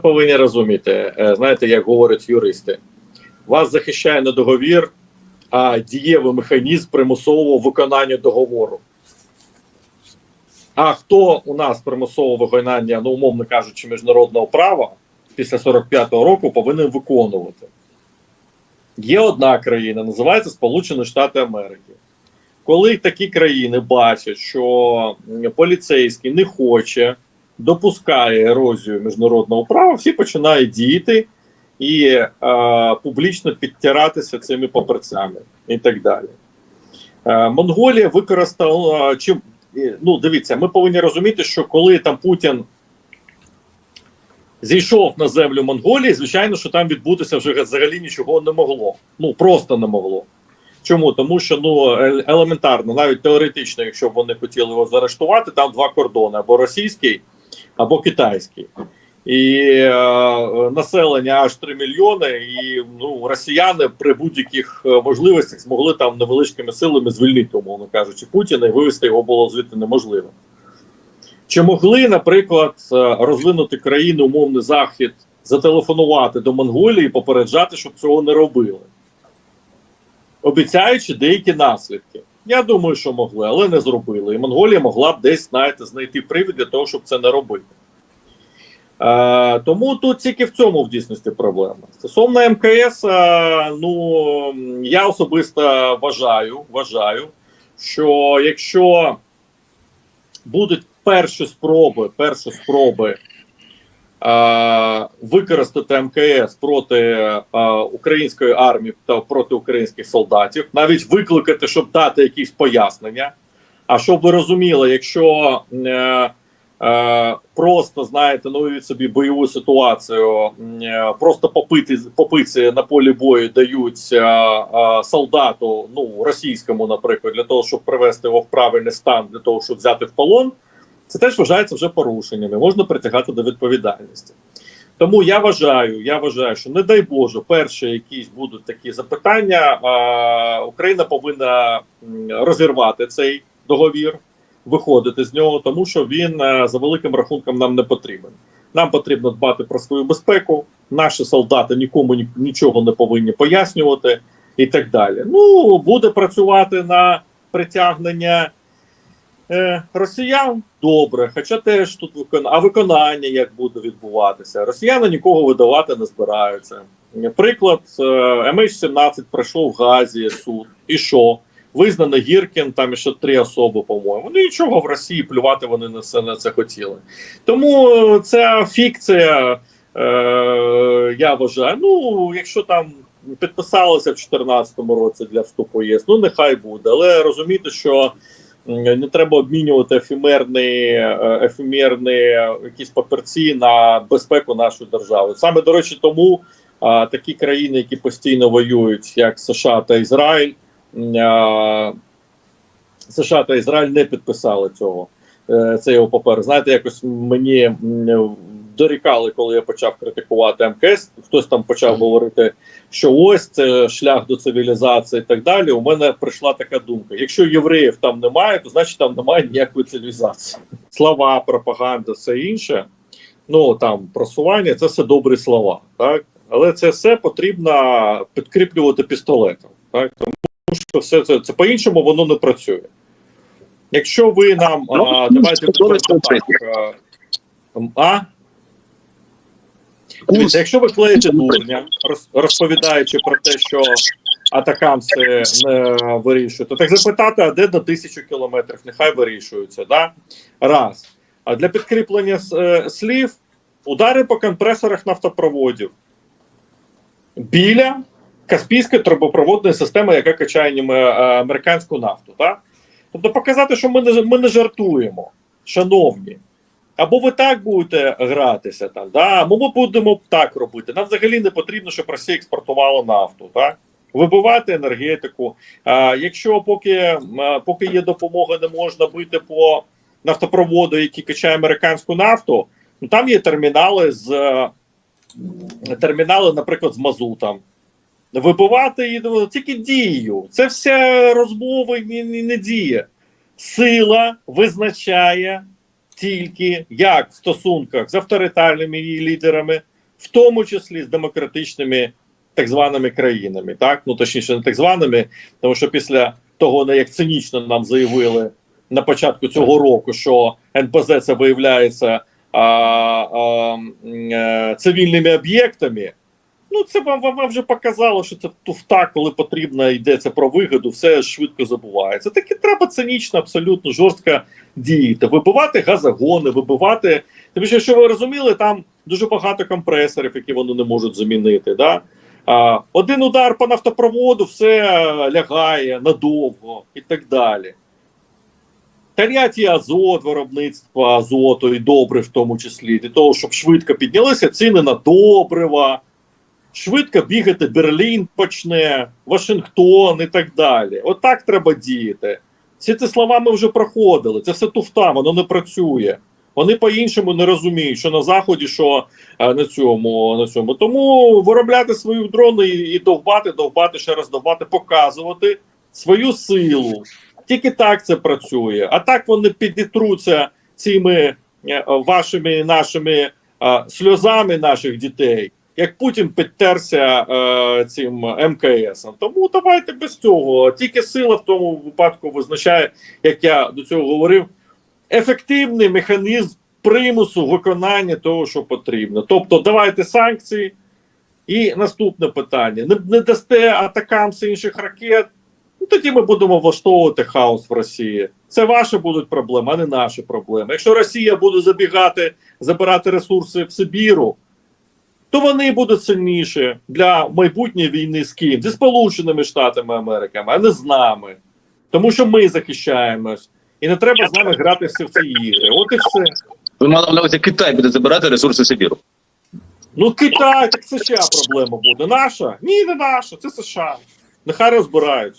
повинні розуміти, е, знаєте, як говорять юристи, вас захищає не договір, а дієвий механізм примусового виконання договору. А хто у нас примусове виконання, ну, умовно кажучи, міжнародного права після 45-го року повинен виконувати? Є одна країна, називається Сполучені Штати Америки. Коли такі країни бачать, що поліцейський не хоче, допускає ерозію міжнародного права, всі починають діяти і е, публічно підтиратися цими папірцями і так далі. Е, Монголія використала чим. Ну, дивіться, ми повинні розуміти, що коли там Путін зійшов на землю Монголії, звичайно, що там відбутися вже взагалі нічого не могло. Ну просто не могло. Чому? Тому що ну е- елементарно, навіть теоретично, якщо б вони хотіли його заарештувати, там два кордони: або російський, або китайський. І е, населення аж 3 мільйони, і ну росіяни при будь-яких е, можливостях змогли там невеличкими силами звільнити, умовно кажучи, Путіна і вивести його було звідти неможливо. Чи могли, наприклад, е, розвинути країни, умовний захід, зателефонувати до Монголії і попереджати, щоб цього не робили, обіцяючи деякі наслідки? Я думаю, що могли, але не зробили. І Монголія могла б десь, знаєте, знайти привід для того, щоб це не робити. Е, тому тут тільки в цьому в дійсності проблема. Стосовно МКС, е, ну я особисто вважаю, вважаю, що якщо будуть перші спроби, перші спроби використати МКС проти української армії та проти українських солдатів, навіть викликати, щоб дати якісь пояснення. А щоб ви розуміли, якщо е, е, просто знаєте, ну собі бойову ситуацію, е, просто попити попиці на полі бою дають солдату, ну російському, наприклад, для того, щоб привести його в правильний стан, для того, щоб взяти в полон, це теж вважається вже порушеннями, можна притягати до відповідальності. Тому я вважаю, я вважаю, що не дай Боже, перші якісь будуть такі запитання. е, Україна повинна розірвати цей договір, виходити з нього, тому що він е, за великим рахунком нам не потрібен. Нам потрібно дбати про свою безпеку. Наші солдати нікому нічого не повинні пояснювати і так далі. Ну буде працювати на притягнення е, росіян. Добре, хоча теж тут виконання, а виконання як буде відбуватися. Росіяни нікого видавати не збираються. Приклад, е, MH17 пройшов в Газі суд. І що? Визнаний Гіркін, там ще три особи, по-моєму. Ну нічого в Росії плювати вони на це, на це хотіли. Тому е, ця фікція, е, я вважаю, ну, якщо там підписалися в 2014 році для вступу ЄС, ну нехай буде. Але розуміти, що не треба обмінювати ефемерні, е, ефемерні якісь папірці на безпеку нашої держави. Саме до речі, тому а, такі країни, які постійно воюють, як США та Ізраїль. А, США та Ізраїль не підписали цього. е, Це папер. Знаєте, якось мені дорікали, коли я почав критикувати МКС. Хтось там почав говорити, що ось це шлях до цивілізації і так далі. У мене прийшла така думка: якщо євреїв там немає, то значить там немає ніякої цивілізації. Слова, пропаганда, все інше. Ну там просування це все добрі слова, так але це все потрібно підкріплювати пістолетом. Так тому що все це, це по-іншому воно не працює. Якщо ви нам а, давайте так, а Дивіться, якщо ви клеїте дурня, розповідаючи про те, що атакамси не вирішують, то так запитати, а де до тисячу кілометрів, нехай вирішуються. Да? Раз. А для підкріплення е, слів удари по компресорах нафтопроводів біля Каспійської трубопроводної системи, яка качає німе- е, американську нафту. Так? Тобто показати, що ми не, ми не жартуємо, шановні. Або ви так будете гратися там, да? або ми будемо так робити. Нам взагалі не потрібно, щоб Росія експортувала нафту. Так? Вибивати енергетику. А, якщо поки, поки є допомога, не можна бити по нафтопроводу, який качає американську нафту, ну там є термінали з е, термінали, наприклад, з мазутом. Вибивати її ну, тільки дією. Це все розмови не, не, не діє. Сила визначає тільки як в стосунках з авторитарними її лідерами, в тому числі з демократичними так званими країнами, так ну точніше, не так званими, тому що після того, не як цинічно нам заявили на початку цього року, що НПЗ це виявляється а, а, м, е, цивільними об'єктами. Ну, це вам, вам, вже показало, що це туфта, коли потрібно йдеться про вигоду, все швидко забувається. Так і треба цинічно, абсолютно жорстко діяти. Вибивати газогони, вибивати. Тому що, що ви розуміли, там дуже багато компресорів, які вони не можуть замінити. Да? А, один удар по нафтопроводу, все лягає надовго і так далі. Таряті азот, виробництво азоту і добрив в тому числі, для того, щоб швидко піднялися ціни на добрива, швидко бігати Берлін почне, Вашингтон і так далі. Отак треба діяти. Всі ці слова ми вже проходили. Це все туфта, воно не працює. Вони по-іншому не розуміють, що на заході, що е, на цьому. на цьому. Тому виробляти свої дрони і, і довбати, довбати, ще раз довбати, показувати свою силу. Тільки так це працює. А так вони підітруться цими е, вашими нашими е, сльозами наших дітей, як Путін підтерся е, цим МКС. Тому давайте без цього. Тільки сила в тому випадку визначає, як я до цього говорив, ефективний механізм примусу виконання того, що потрібно. Тобто, давайте санкції. І наступне питання: не, не дасте атакам з інших ракет. Ну, тоді ми будемо влаштовувати хаос в Росії. Це ваші будуть проблеми, а не наші проблеми. Якщо Росія буде забігати, забирати ресурси в Сибіру, то вони будуть сильніші для майбутньої війни з ким? Зі Сполученими Штатами Америки, а не з нами. Тому що ми захищаємось. І не треба з нами гратися в ці ігри. От і все. Ви мали на увазі Китай буде забирати ресурси Сибіру. Ну, Китай, так чия проблема буде. Наша? Ні, не наша, це США. Нехай розбираються.